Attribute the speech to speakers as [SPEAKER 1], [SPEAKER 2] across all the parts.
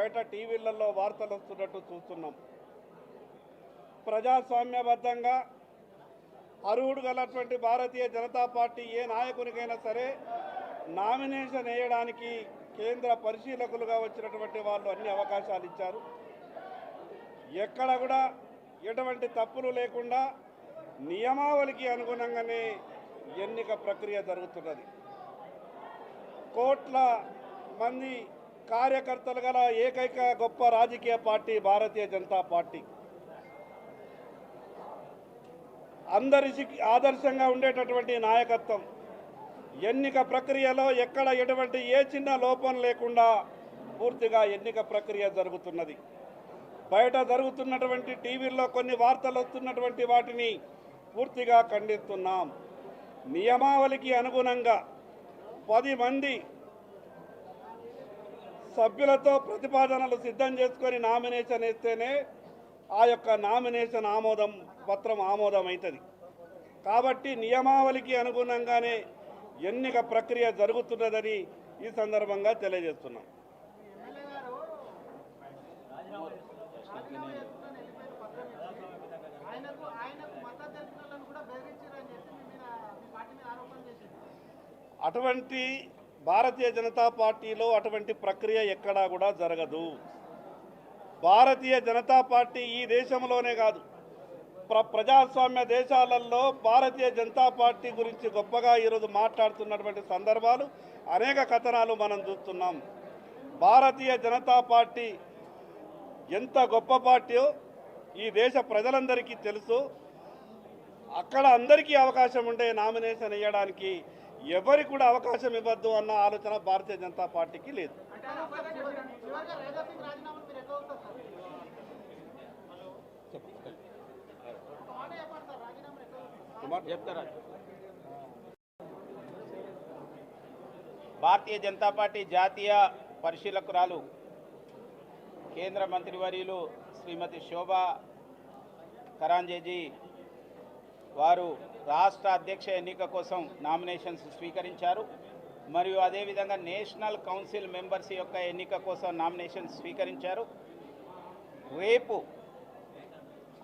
[SPEAKER 1] బయట టీవీలలో వార్తలు వస్తున్నట్టు చూస్తున్నాం. ప్రజాస్వామ్యబద్ధంగా అర్హుడు గలటువంటి భారతీయ జనతా పార్టీ ఏ నాయకునికైనా సరే నామినేషన్ వేయడానికి కేంద్ర పరిశీలకులుగా వచ్చినటువంటి వాళ్ళు అన్ని అవకాశాలు ఇచ్చారు. ఎక్కడ కూడా ఎటువంటి తప్పులు లేకుండా నియమావళికి అనుగుణంగానే ఎన్నిక ప్రక్రియ జరుగుతున్నది. కోట్ల మంది కార్యకర్తలు గల ఏకైక గొప్ప రాజకీయ పార్టీ భారతీయ జనతా పార్టీ. అందరి ఆదర్శంగా ఉండేటటువంటి నాయకత్వం. ఎన్నిక ప్రక్రియలో ఎక్కడ ఎటువంటి ఏ చిన్న లోపం లేకుండా పూర్తిగా ఎన్నిక ప్రక్రియ జరుగుతున్నది. బయట జరుగుతున్నటువంటి టీవీల్లో కొన్ని వార్తలు వస్తున్నటువంటి వాటిని పూర్తిగా ఖండిస్తున్నాం. నియమావళికి అనుగుణంగా పది మంది సభ్యులతో ప్రతిపాదనలు సిద్ధం చేసుకొని నామినేషన్ వేస్తేనే ఆ యొక్క నామినేషన్ ఆమోదం పత్రం ఆమోదం అవుతుంది కాబట్టి నియమావళికి అనుగుణంగానే ఎన్నిక ప్రక్రియ జరుగుతున్నదని ఈ సందర్భంగా తెలియజేస్తున్నాం. అటువంటి భారతీయ జనతా పార్టీలో అటువంటి ప్రక్రియ ఎక్కడా కూడా జరగదు. భారతీయ జనతా పార్టీ ఈ దేశంలోనే కాదు ప్ర ప్రజాస్వామ్య దేశాలలో భారతీయ జనతా పార్టీ గురించి గొప్పగా ఈరోజు మాట్లాడుతున్నటువంటి సందర్భాలు అనేక కథనాలు మనం చూస్తున్నాం. భారతీయ జనతా పార్టీ ఎంత గొప్ప పార్టీయో ఈ దేశ ప్రజలందరికీ తెలుసు. అక్కడ అందరికీ అవకాశం ఉండే నామినేషన్ వేయడానికి ఎవరికి కూడా అవకాశం ఇవ్వద్దు అన్న ఆలోచన భారతీయ జనతా పార్టీకి లేదు.
[SPEAKER 2] భారతీయ జనతా పార్టీ జాతీయ పరిశీలకురాలు కేంద్ర మంత్రివర్యులు శ్రీమతి శోభా కరాంజేజీ వారు రాష్ట్ర అధ్యక్ష ఎన్నిక కోసం నామినేషన్స్ స్వీకరించారు. మరియు అదేవిధంగా నేషనల్ కౌన్సిల్ మెంబర్స్ యొక్క ఎన్నిక కోసం నామినేషన్స్ స్వీకరించారు. రేపు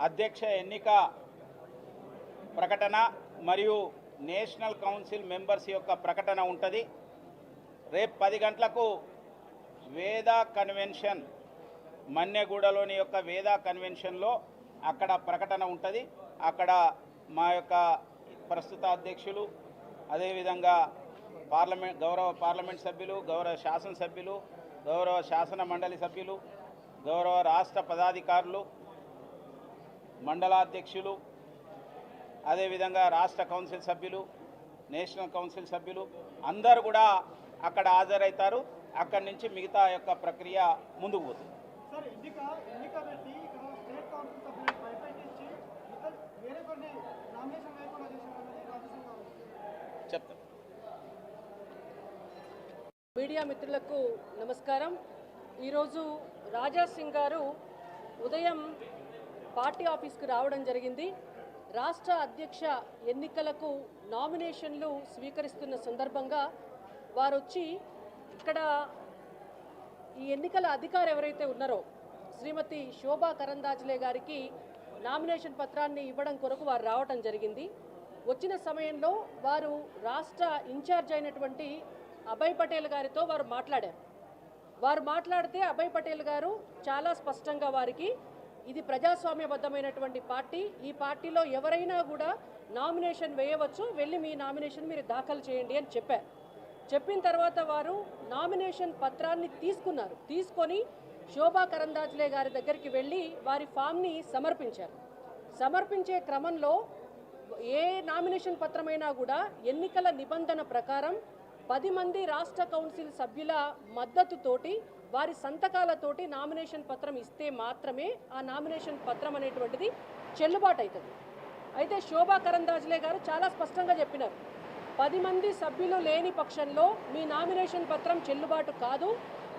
[SPEAKER 2] అధ్యక్ష ఎన్నిక ప్రకటన మరియు నేషనల్ కౌన్సిల్ మెంబర్స్ యొక్క ప్రకటన ఉంటుంది. రేపు పది గంటలకు వేదా కన్వెన్షన్ మన్నెగూడలోని యొక్క వేదా కన్వెన్షన్లో అక్కడ ప్రకటన ఉంటుంది. అక్కడ మా యొక్క ప్రస్తుత అధ్యక్షులు అదేవిధంగా పార్లమెంట్ గౌరవ పార్లమెంట్ సభ్యులు గౌరవ శాసనసభ్యులు గౌరవ శాసన మండలి సభ్యులు గౌరవ రాష్ట్ర పదాధికారులు మండలాధ్యక్షులు అదేవిధంగా రాష్ట్ర కౌన్సిల్ సభ్యులు నేషనల్ కౌన్సిల్ సభ్యులు అందరు కూడా అక్కడ హాజరవుతారు. అక్కడి నుంచి మిగతా యొక్క ప్రక్రియ ముందుకు పోతుంది.
[SPEAKER 3] వేరే కొన్ని
[SPEAKER 2] చెప్తాను
[SPEAKER 4] మీడియా మిత్రులకు నమస్కారం. ఈరోజు రాజా సింగ్ గారు ఉదయం పార్టీ ఆఫీస్కి రావడం జరిగింది. రాష్ట్ర అధ్యక్ష ఎన్నికలకు నామినేషన్లు స్వీకరిస్తున్న సందర్భంగా వారు వచ్చి ఇక్కడ ఈ ఎన్నికల అధికారు ఎవరైతే ఉన్నారో శ్రీమతి శోభా కరందాజ్లే గారికి నామినేషన్ పత్రాన్ని ఇవ్వడం కొరకు వారు రావటం జరిగింది. వచ్చిన సమయంలో వారు రాష్ట్ర ఇన్ఛార్జ్ అయినటువంటి అభయ్ పటేల్ గారితో వారు మాట్లాడారు. వారు మాట్లాడితే అభయ్ పటేల్ గారు చాలా స్పష్టంగా వారికి ఇది ప్రజాస్వామ్యబద్ధమైనటువంటి పార్టీ. ఈ పార్టీలో ఎవరైనా కూడా నామినేషన్ వేయవచ్చు. వెళ్ళి మీ నామినేషన్ మీరు దాఖలు చేయండి అని చెప్పారు. చెప్పిన తర్వాత వారు నామినేషన్ పత్రాన్ని తీసుకున్నారు. తీసుకొని శోభా కరందాజ్లే గారి దగ్గరికి వెళ్ళి వారి ఫామ్ని సమర్పించారు. సమర్పించే క్రమంలో ఏ నామినేషన్ పత్రమైనా కూడా ఎన్నికల నిబంధన ప్రకారం పది మంది రాష్ట్ర కౌన్సిల్ సభ్యుల మద్దతుతోటి వారి సంతకాలతోటి నామినేషన్ పత్రం ఇస్తే మాత్రమే ఆ నామినేషన్ పత్రం అనేటువంటిది చెల్లుబాటు అవుతుంది అయితే శోభా కరందాజ్లే గారు చాలా స్పష్టంగా చెప్పినారు. పది మంది సభ్యులు లేని పక్షంలో మీ నామినేషన్ పత్రం చెల్లుబాటు కాదు.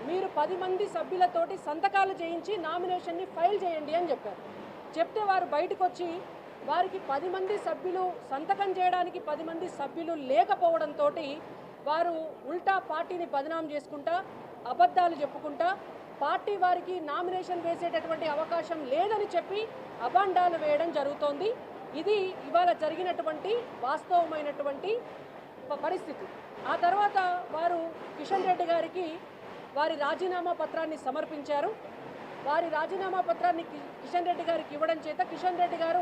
[SPEAKER 4] మీరు పది మంది సభ్యులతోటి సంతకాలు చేయించి నామినేషన్ని ఫైల్ చేయండి అని చెప్పారు. చెప్తే వారు బయటకు వచ్చి వారికి పది మంది సభ్యులు సంతకం చేయడానికి పది మంది సభ్యులు లేకపోవడంతో వారు ఉల్టా పార్టీని బదనాం చేసుకుంటా అబద్ధాలు చెప్పుకుంటా పార్టీ వారికి నామినేషన్ వేసేటటువంటి అవకాశం లేదని చెప్పి అబాండాలు వేయడం జరుగుతోంది. ఇది ఇవాళ జరిగినటువంటి వాస్తవమైనటువంటి పరిస్థితి. ఆ తర్వాత వారు కిషన్ రెడ్డి గారికి వారి రాజీనామా పత్రాన్ని సమర్పించారు. వారి రాజీనామా పత్రాన్ని కిషన్ రెడ్డి గారికి ఇవ్వడం చేత కిషన్ రెడ్డి గారు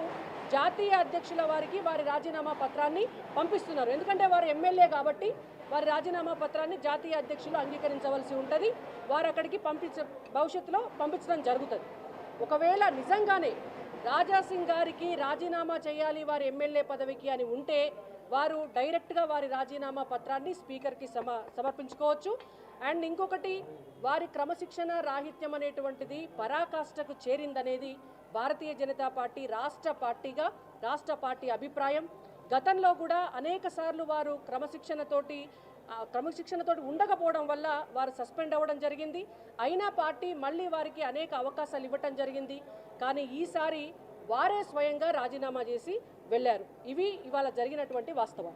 [SPEAKER 4] జాతీయ అధ్యక్షుల వారికి వారి రాజీనామా పత్రాన్ని పంపిస్తున్నారు. ఎందుకంటే వారు ఎమ్మెల్యే కాబట్టి వారి రాజీనామా పత్రాన్ని జాతీయ అధ్యక్షులు అంగీకరించవలసి ఉంటుంది. వారు అక్కడికి పంపించ భవిష్యత్తులో పంపించడం జరుగుతుంది. ఒకవేళ నిజంగానే రాజాసింగ్ గారికి రాజీనామా చేయాలి వారి ఎమ్మెల్యే పదవికి అని ఉంటే వారు డైరెక్ట్గా వారి రాజీనామా పత్రాన్ని స్పీకర్కి సమ సమర్పించుకోవచ్చు. అండ్ ఇంకొకటి వారి క్రమశిక్షణ రాహిత్యం అనేటువంటిది పరాకాష్ఠకు చేరిందనేది భారతీయ జనతా పార్టీ రాష్ట్ర పార్టీగా రాష్ట్ర పార్టీ అభిప్రాయం. గతంలో కూడా అనేక సార్లు వారు క్రమశిక్షణతోటి క్రమశిక్షణతోటి ఉండకపోవడం వల్ల వారు సస్పెండ్ అవ్వడం జరిగింది. అయినా పార్టీ మళ్ళీ వారికి అనేక అవకాశాలు ఇవ్వటం జరిగింది. కానీ ఈసారి వారే స్వయంగా రాజీనామా చేసి వెళ్ళారు. ఇవి ఇవాళ జరిగినటువంటి వాస్తవం